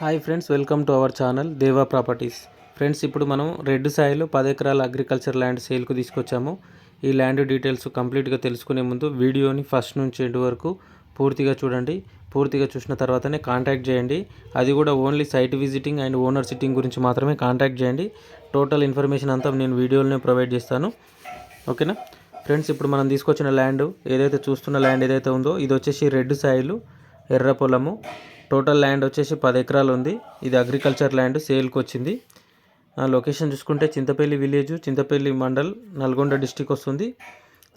Hi friends welcome to our channel Deva properties. Friends ఇప్పుడు మనం red సాయిలో పది ఎకరాల అగ్రికల్చర్ ల్యాండ్ సేల్కు తీసుకొచ్చాము. ఈ ల్యాండ్ డీటెయిల్స్ కంప్లీట్గా తెలుసుకునే ముందు వీడియోని ఫస్ట్ నుంచి ఎండ్ వరకు పూర్తిగా చూడండి. పూర్తిగా చూసిన తర్వాతనే కాంటాక్ట్ చేయండి. అది కూడా only site visiting and owner sitting గురించి మాత్రమే కాంటాక్ట్ చేయండి. టోటల్ ఇన్ఫర్మేషన్ అంతా నేను వీడియోలోనే ప్రొవైడ్ చేస్తాను. ఓకేనా? ఫ్రెండ్స్ ఇప్పుడు మనం తీసుకొచ్చిన ల్యాండ్ ఏదైతే చూస్తున్న ల్యాండ్ ఏదైతే ఉందో ఇది వచ్చేసి రెడ్ సాయిలు ఎర్ర పొలము. టోటల్ ల్యాండ్ వచ్చేసి పది ఎకరాలు ఉంది. ఇది అగ్రికల్చర్ ల్యాండ్ సేల్కి వచ్చింది. ఆ, లొకేషన్ చూసుకుంటే చింతపల్లి విలేజ్ చింతపల్లి మండల్ నల్గొండ డిస్టిక్ వస్తుంది.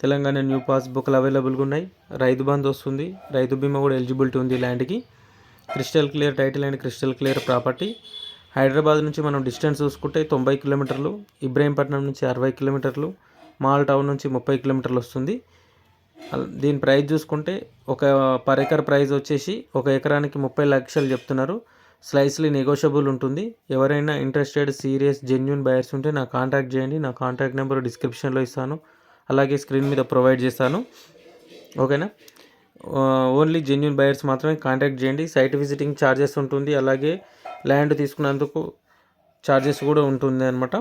తెలంగాణ న్యూ పాస్బుక్లు అవైలబుల్గా ఉన్నాయి. రైతు బంద్ వస్తుంది. రైతు బీమా కూడా ఎలిజిబిలిటీ ఉంది ల్యాండ్కి crystal clear title and crystal clear property Hyderabad నుంచి మనం డిస్టెన్స్ చూసుకుంటే తొంభై కిలోమీటర్లు. ఇబ్రాహీంపట్నం నుంచి అరవై కిలోమీటర్లు. మాల్ టౌన్ నుంచి ముప్పై కిలోమీటర్లు వస్తుంది. దీని ప్రైస్ చూసుకుంటే ఒక పర్ ఎకర్ ప్రైస్ వచ్చేసి ఒక ఎకరానికి ముప్పై లక్షలు చెప్తున్నారు. స్లైస్లీ నెగోషియబుల్ ఉంటుంది. ఎవరైనా ఇంట్రెస్టెడ్ సీరియస్ జెన్యున్ బయర్స్ ఉంటే నా కాంటాక్ట్ చేయండి. నా కాంటాక్ట్ నెంబర్ డిస్క్రిప్షన్లో ఇస్తాను. అలాగే స్క్రీన్ మీద ప్రొవైడ్ చేస్తాను. ఓకేనా? ఓన్లీ జెన్యున్ బయర్స్ మాత్రమే కాంటాక్ట్ చేయండి. సైట్ విజిటింగ్ ఛార్జెస్ ఉంటుంది. అలాగే ల్యాండ్ తీసుకున్నందుకు ఛార్జెస్ కూడా ఉంటుంది అనమాట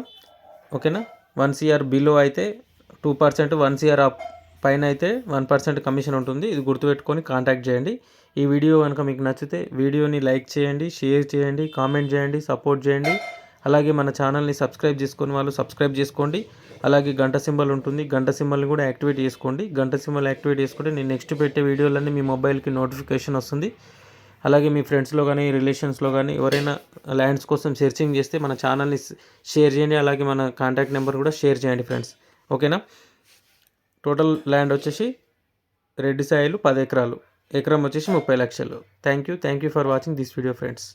ఓకేనా? వన్ సిఆర్ బిలో అయితే టూ పర్సెంట్ వన్ సిఆర్ పైన అయితే వన్ పర్సెంట్ కమిషన్ ఉంటుంది. ఇది గుర్తుపెట్టుకొని కాంటాక్ట్ చేయండి. ఈ వీడియో కనుక మీకు నచ్చితే వీడియోని లైక్ చేయండి షేర్ చేయండి కామెంట్ చేయండి సపోర్ట్ చేయండి. అలాగే మన ఛానల్ని సబ్స్క్రైబ్ చేసుకుని వాళ్ళు సబ్స్క్రైబ్ చేసుకోండి. అలాగే గంట సింబల్ ఉంటుంది. గంట సింబల్ని కూడా యాక్టివేట్ చేసుకోండి. గంట సింబల్ యాక్టివేట్ చేసుకుంటే నేను నెక్స్ట్ పెట్టే వీడియోలన్నీ మీ మొబైల్కి నోటిఫికేషన్ వస్తుంది. అలాగే మీ ఫ్రెండ్స్లో కానీ రిలేషన్స్లో కానీ ఎవరైనా ల్యాండ్స్ కోసం సెర్చింగ్ చేస్తే మన ఛానల్ని షేర్ చేయండి. అలాగే మన కాంటాక్ట్ నెంబర్ కూడా షేర్ చేయండి ఫ్రెండ్స్. ఓకేనా? టోటల్ ల్యాండ్ వచ్చేసి రెడ్డి సాయిలు పది ఎకరాలు. ఎకరం వచ్చేసి ముప్పై లక్షలు. Thank you thank you for watching this video friends.